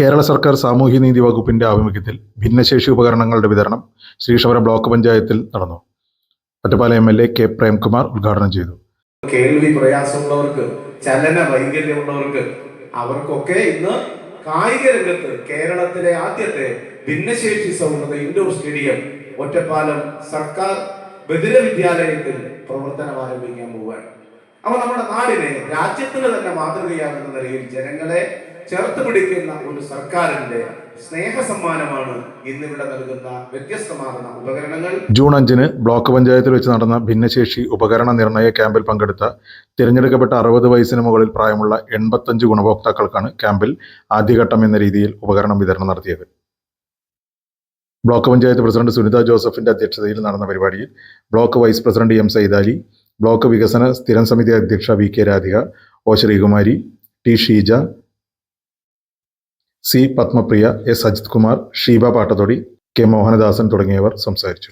കേരള സർക്കാർ സാമൂഹ്യനീതി വകുപ്പിന്റെ ആഭിമുഖ്യത്തിൽ ഭിന്നശേഷി ഉപകരണങ്ങളുടെ വിതരണം ശ്രീശവരം ബ്ലോക്ക് പഞ്ചായത്തിൽ നടന്നു. ഒറ്റപ്പാല M L A K Premkumar ഉദ്ഘാടനം ചെയ്തു. കേൾവി പ്രയാസമുള്ളവർക്ക് ചലന വൈകല്യമുള്ളവർക്ക് അവർക്കൊക്കെ ഇന്ന് കായിക രംഗത്ത് കേരളത്തിലെ ആദ്യത്തെ ഭിന്നശേഷി സൗഹൃദ ഇൻഡോർ സ്റ്റേഡിയം ഒറ്റപ്പാലം സർക്കാർ ബദിര വിദ്യാലയത്തിൽ പ്രവർത്തനം ആരംഭിക്കാൻ പോവുകയാണ്. അപ്പൊ നമ്മുടെ നാടിനെ രാജ്യത്തിന് തന്നെ മാതൃകയാകുന്ന നിലയിൽ ജനങ്ങളെ ചേർത്ത് പിടിക്കുന്ന ഒരു സർക്കാരിന്റെ നൽകുന്ന ഉപകരണങ്ങൾ. ജൂൺ അഞ്ചിന് ബ്ലോക്ക് പഞ്ചായത്തിൽ വെച്ച് നടന്ന ഭിന്നശേഷി ഉപകരണ നിർണയ ക്യാമ്പിൽ പങ്കെടുത്ത തിരഞ്ഞെടുക്കപ്പെട്ട അറുപത് വയസ്സിന് മുകളിൽ പ്രായമുള്ള എൺപത്തഞ്ച് ഗുണഭോക്താക്കൾക്കാണ് ക്യാമ്പിൽ ആദ്യഘട്ടം എന്ന രീതിയിൽ ഉപകരണം വിതരണം നടത്തിയത്. ബ്ലോക്ക് പഞ്ചായത്ത് പ്രസിഡന്റ് സുനിത ജോസഫിന്റെ അധ്യക്ഷതയിൽ നടന്ന പരിപാടിയിൽ block vice president M Saidali block വികസന സ്ഥിരം സമിതി അധ്യക്ഷ V K Radhika O Sreekumari T Sheeja C Padmapriya S Ajith Kumar Sheeba Pattathodi K Mohanadasan തുടങ്ങിയവർ സംസാരിച്ചു.